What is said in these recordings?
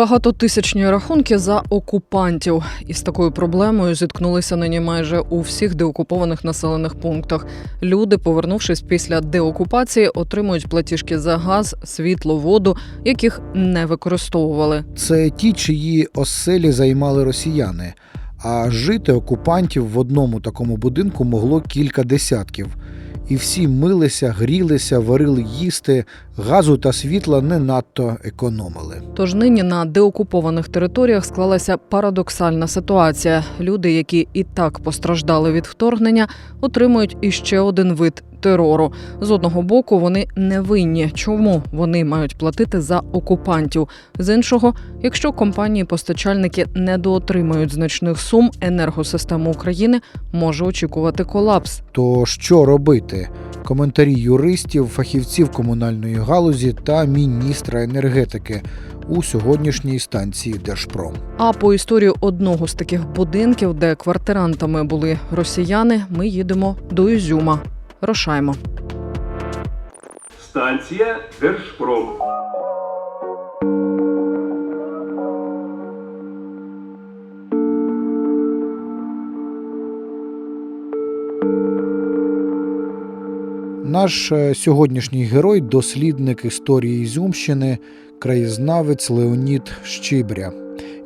Багатотисячні рахунки за окупантів. Із такою проблемою зіткнулися нині майже у всіх деокупованих населених пунктах. Люди, повернувшись після деокупації, отримують платіжки за газ, світло, воду, яких не використовували. Це ті, чиї оселі займали росіяни. А жити окупантів в одному такому будинку могло кілька десятків. І всі милися, грілися, варили їсти, газу та світла не надто економили. Тож нині на деокупованих територіях склалася парадоксальна ситуація. Люди, які і так постраждали від вторгнення, отримують іще один вид терору. З одного боку, вони не винні. Чому вони мають платити за окупантів? З іншого, якщо компанії-постачальники недоотримають значних сум, енергосистема України може очікувати колапс. То що робити? Коментарі юристів, фахівців комунальної галузі та міністра енергетики у сьогоднішній станції Держпром. А по історію одного з таких будинків, де квартирантами були росіяни, ми їдемо до Ізюма. Рушаймо. Станція Держпром. Наш е, сьогоднішній герой дослідник історії Ізюмщини, краєзнавець Леонід Щибря.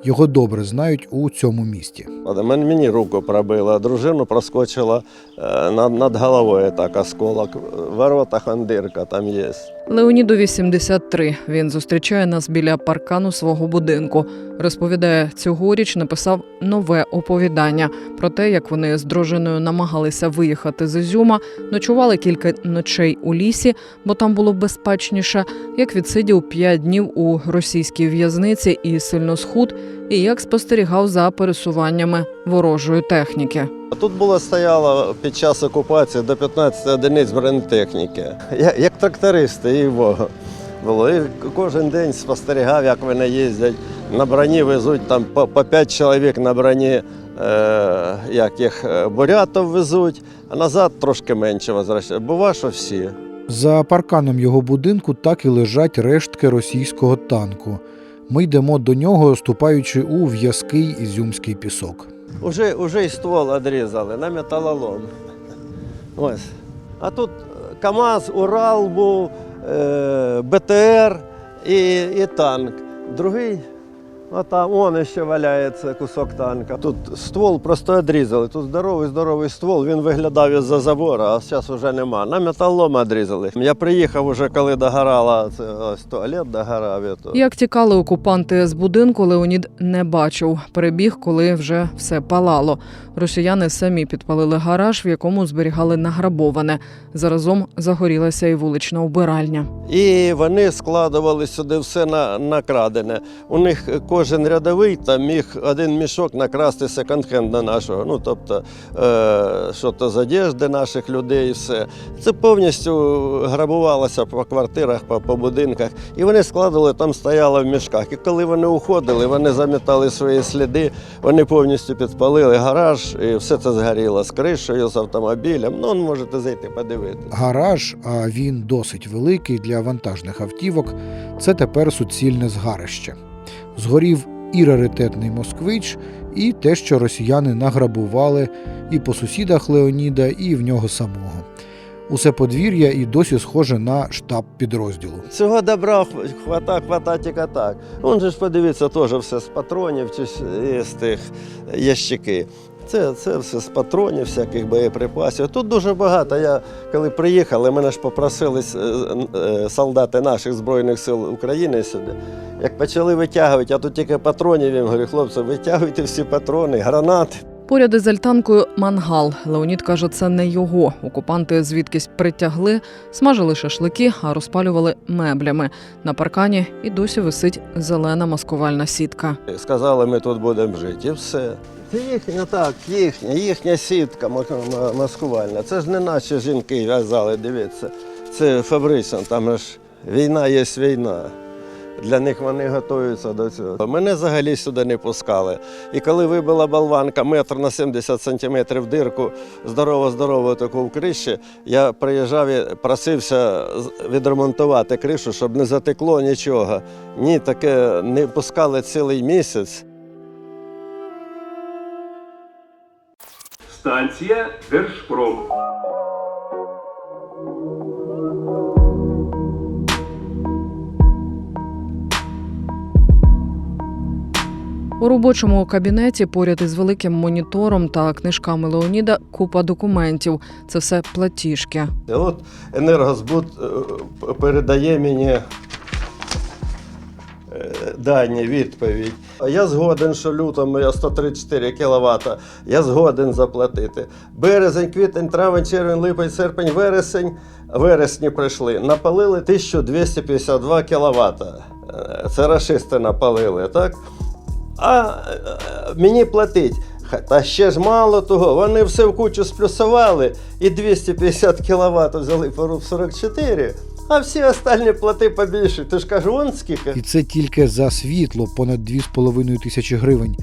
Його добре знають у цьому місті. Мені руку пробило, дружину проскочила е, над, над головою так осколок. В воротах он дирка там є. Леоніду 83. Він зустрічає нас біля паркану свого будинку. Розповідає, цьогоріч написав нове оповідання про те, як вони з дружиною намагалися виїхати з Ізюма, ночували кілька ночей у лісі, бо там було безпечніше, як відсидів п'ять днів у російській в'язниці і сильно схуд, і як спостерігав за пересуваннями ворожої техніки. Тут було стояло під час окупації до 15 одиниць бронетехніки. Як трактористи, і Богу. Було. І кожен день спостерігав, як вони їздять. На броні везуть там по, по 5 чоловік на броні, е, як їх е, бурятов везуть, а назад трошки менше возвращають. Бува, що всі. За парканом його будинку так і лежать рештки російського танку. Ми йдемо до нього, ступаючи у в'язкий ізюмський пісок. Уже, уже і ствол одрізали на металолом. Ось. А тут КАМАЗ, Урал був, е, БТР і, і танк. Другий, а там он ще валяється кусок танка. Тут ствол просто одрізали. Тут здоровий, здоровий ствол, він виглядав із-за забора, а зараз вже нема. На металолом одрізали. Я приїхав уже, коли догорала, це ось туалет догорав. то. Як тікали окупанти з будинку, Леонід не бачив. Перебіг, коли вже все палало. Росіяни самі підпалили гараж, в якому зберігали награбоване. Заразом загорілася і вулична вбиральня. І вони складували сюди все на, накрадене. У них кожен рядовий там міг один мішок накрасти секонд-хенда нашого. Ну тобто, е, що то з одежди наших людей, все. Це повністю грабувалося по квартирах, по, по будинках. І вони складували, там стояло в мішках. І коли вони уходили, вони замітали свої сліди, вони повністю підпалили гараж, і все це згоріло з кришею, з автомобілем. Ну, можете зайти подивитися. Гараж, а він досить великий для вантажних автівок. Це тепер суцільне згарище. Згорів і раритетний москвич, і те, що росіяни награбували і по сусідах Леоніда, і в нього самого. Усе подвір'я і досі схоже на штаб підрозділу. Цього добра хвата, хвата тільки так. Он же ж подивиться, теж все з патронів чи з з тих ящики. Це, це все з патронів, всяких боєприпасів. Тут дуже багато. Я коли приїхали, мене ж попросили е, е, солдати наших Збройних сил України сюди. Як почали витягувати, а тут тільки патронів, їм говорю, хлопці, витягуйте всі патрони, гранати. Поряд із альтанкою мангал. Леонід каже, це не його. Окупанти звідкись притягли, смажили шашлики, а розпалювали меблями. На паркані і досі висить зелена маскувальна сітка. Сказали, ми тут будемо жити, і все. Це їхня, так, їхня, їхня сітка ма- ма- маскувальна. Це ж не наші жінки в'язали, дивіться. Це фабрична, там ж війна є війна. Для них вони готуються до цього. Мене взагалі сюди не пускали. І коли вибила болванка метр на 70 сантиметрів дирку, здорово-здорово таку в криші, я приїжджав і просився відремонтувати кришу, щоб не затекло нічого. Ні, таке не пускали цілий місяць. Станція Держпром. У робочому кабінеті поряд із великим монітором та книжками Леоніда купа документів. Це все платіжки. От енергозбут е, передає мені е, дані, відповідь. Я згоден, що лютому я 134 кВт, я згоден заплатити. Березень, квітень, травень, червень, липень, серпень, вересень. Вересні прийшли. Напалили 1252 кВт. Це рашисти напалили, так? А е, мені платить. Та ще ж мало того, вони все в кучу сплюсували і 250 кВт взяли по РУП 44, а всі остальні плати побільше. Ти ж кажу, вон скільки. І це тільки за світло понад 2,5 тисячі гривень.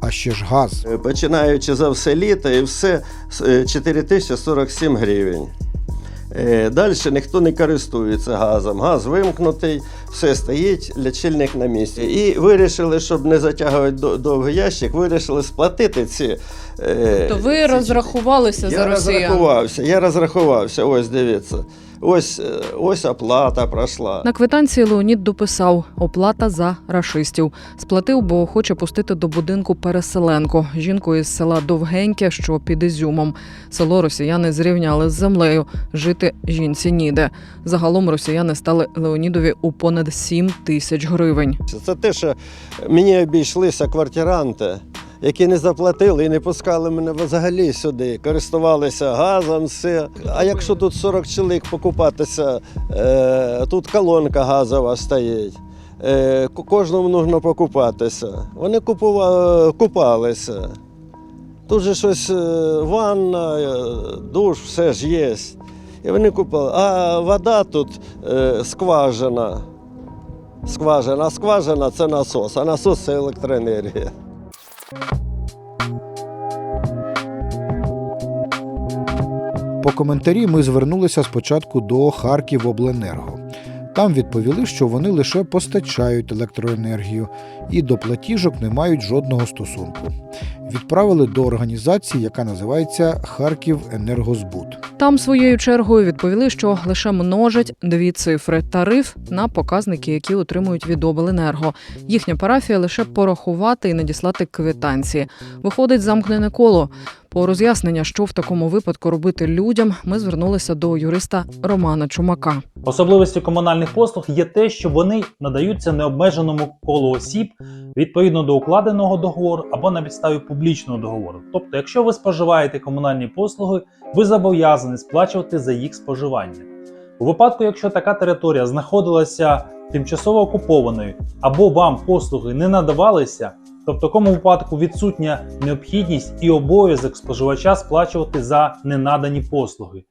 А ще ж газ. Е, Починаючи за все літо і все е, 4047 гривень. Далі ніхто не користується газом. Газ вимкнутий, все стоїть, лічильник на місці. І вирішили, щоб не затягувати довгий ящик, вирішили сплатити ці. е, То ви ці розрахувалися я за росіян? розрахувався, я розрахувався. Ось дивіться. Ось, е, ось оплата пройшла. На квитанції Леонід дописав оплата за рашистів. Сплатив, бо хоче пустити до будинку переселенку. Жінку із села Довгеньке, що під Ізюмом. Село росіяни зрівняли з землею. Жити жінці ніде. Загалом росіяни стали Леонідові у понад 7 тисяч гривень. Це те, що мені обійшлися квартиранти, які не заплатили і не пускали мене взагалі сюди, користувалися газом, все. А якщо тут 40 чоловік покупатися, е, тут колонка газова стоїть. Е, кожному потрібно покупатися. Вони купува, купалися. Тут же щось е, ванна, душ, все ж є. І вони купали. А вода тут скважина. Скважина, скважина це насос, а насос це електроенергія. По коментарі ми звернулися спочатку до Харківобленерго. Там відповіли, що вони лише постачають електроенергію і до платіжок не мають жодного стосунку. Відправили до організації, яка називається Харківенергозбут. Там своєю чергою відповіли, що лише множать дві цифри тариф на показники, які отримують від обленерго. Їхня парафія лише порахувати і надіслати квитанції. Виходить замкнене коло. По роз'яснення, що в такому випадку робити людям, ми звернулися до юриста Романа Чумака. Особливістю комунальних послуг є те, що вони надаються необмеженому колу осіб відповідно до укладеного договору або на підставі публічного договору. Тобто, якщо ви споживаєте комунальні послуги, ви зобов'язані сплачувати за їх споживання. У випадку, якщо така територія знаходилася тимчасово окупованою або вам послуги не надавалися, то в такому випадку відсутня необхідність і обов'язок споживача сплачувати за ненадані послуги.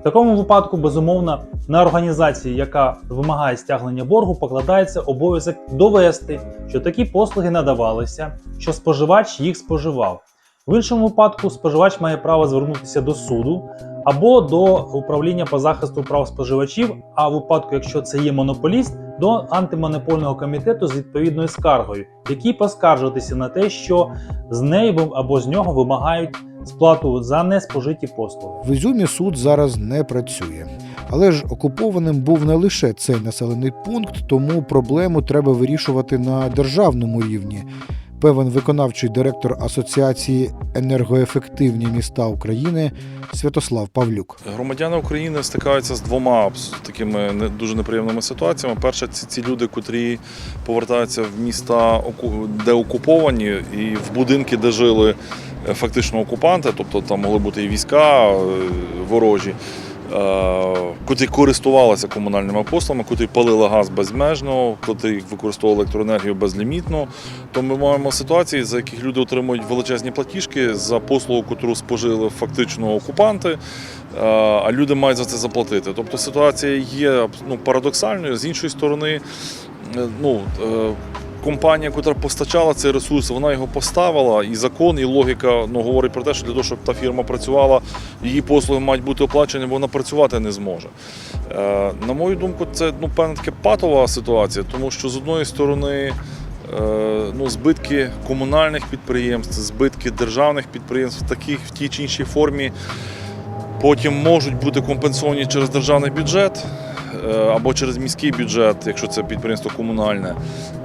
В такому випадку, безумовно, на організації, яка вимагає стягнення боргу, покладається обов'язок довести, що такі послуги надавалися, що споживач їх споживав. В іншому випадку споживач має право звернутися до суду або до управління по захисту прав споживачів, а в випадку, якщо це є монополіст, до антимонопольного комітету з відповідною скаргою, який поскаржуватися на те, що з неї або з нього вимагають сплату за неспожиті послуги. В Ізюмі суд зараз не працює. Але ж окупованим був не лише цей населений пункт, тому проблему треба вирішувати на державному рівні. Певен виконавчий директор Асоціації енергоефективні міста України Святослав Павлюк. Громадяни України стикаються з двома такими дуже неприємними ситуаціями. Перше, це ці люди, котрі повертаються в міста, де окуповані, і в будинки, де жили е, фактично окупанти, тобто там могли бути і війська е, ворожі. Е, Котрі користувалися комунальними послугами, котрі палили газ безмежно, котрі використовували електроенергію безлімітно. То ми маємо ситуації, за яких люди отримують величезні платіжки за послугу, котру спожили фактично окупанти, е, а люди мають за це заплатити. Тобто ситуація є ну, парадоксальною. З іншої сторони, е, ну, компанія, яка постачала цей ресурс, вона його поставила, і закон, і логіка ну, говорить про те, що для того, щоб та фірма працювала, її послуги мають бути оплачені, бо вона працювати не зможе. Е, На мою думку, це ну, певна така патова ситуація, тому що з одної сторони. е, Ну, збитки комунальних підприємств, збитки державних підприємств таких в тій чи іншій формі потім можуть бути компенсовані через державний бюджет або через міський бюджет, якщо це підприємство комунальне,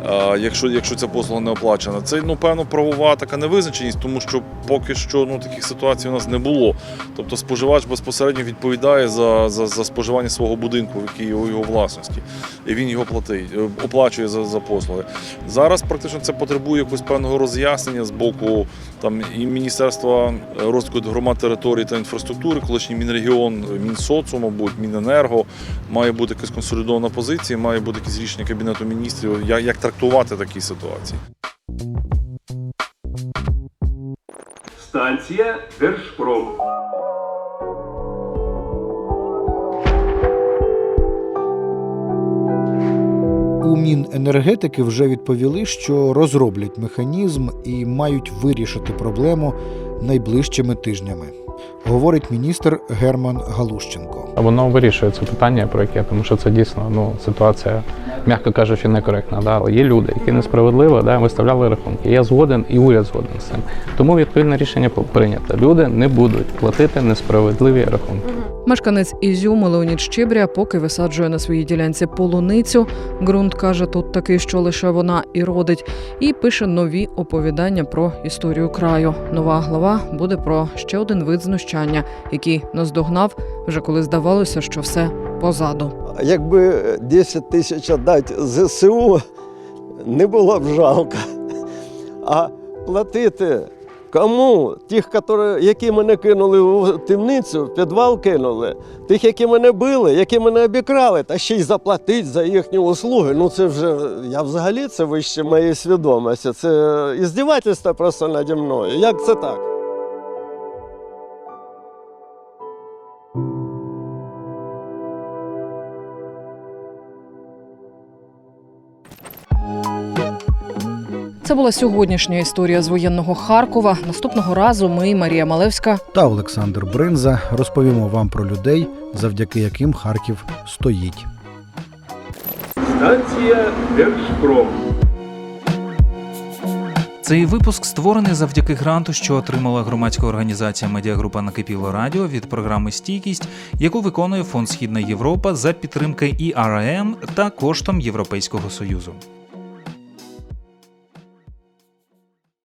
е, якщо, якщо ця послуга не оплачена. Це ну, певно правова така невизначеність, тому що поки що ну, таких ситуацій у нас не було. Тобто споживач безпосередньо відповідає за, за, за споживання свого будинку, який його, його власності, і він його платить, е, оплачує за, за послуги. Зараз практично це потребує якогось певного роз'яснення з боку там і Міністерства розвитку громад територій та інфраструктури, колишній Мінрегіон, Мінсоцу, мабуть, Міненерго, має бути якась консолідована позиція, має бути якесь рішення Кабінету міністрів, як, як трактувати такі ситуації. Станція Держпром. У Міненергетики вже відповіли, що розроблять механізм і мають вирішити проблему найближчими тижнями, говорить міністр Герман Галущенко. Воно вирішує це питання, про яке, тому що це дійсно ну, ситуація, м'яко кажучи, некоректна. Да? Але є люди, які несправедливо да, виставляли рахунки. Я згоден і уряд згоден з цим. Тому відповідне рішення прийнято. Люди не будуть платити несправедливі рахунки. Мешканець Ізюму Леонід Щебря поки висаджує на своїй ділянці полуницю. Ґрунт каже, тут такий, що лише вона і родить, і пише нові оповідання про історію краю. Нова глава буде про ще один вид знущання, який наздогнав вже коли здавалося, що все позаду. Якби 10 тисяч віддати ЗСУ, не було б жалко. А платити кому? Тих, які, мене кинули в темницю, в підвал кинули, тих, які мене били, які мене обікрали, та ще й заплатити за їхні услуги. Ну це вже я взагалі це вище моєї свідомості. Це іздівательство просто наді мною. Як це так? Це була сьогоднішня історія з воєнного Харкова. Наступного разу ми, Марія Малевська, Та Олександр Бринза розповімо вам про людей, завдяки яким Харків стоїть. Станція Держпром. Цей випуск створений завдяки гранту, що отримала громадська організація Медіагрупа Накипіло Радіо від програми Стійкість, яку виконує Фонд Східна Європа за підтримки ІРМ та коштом Європейського Союзу.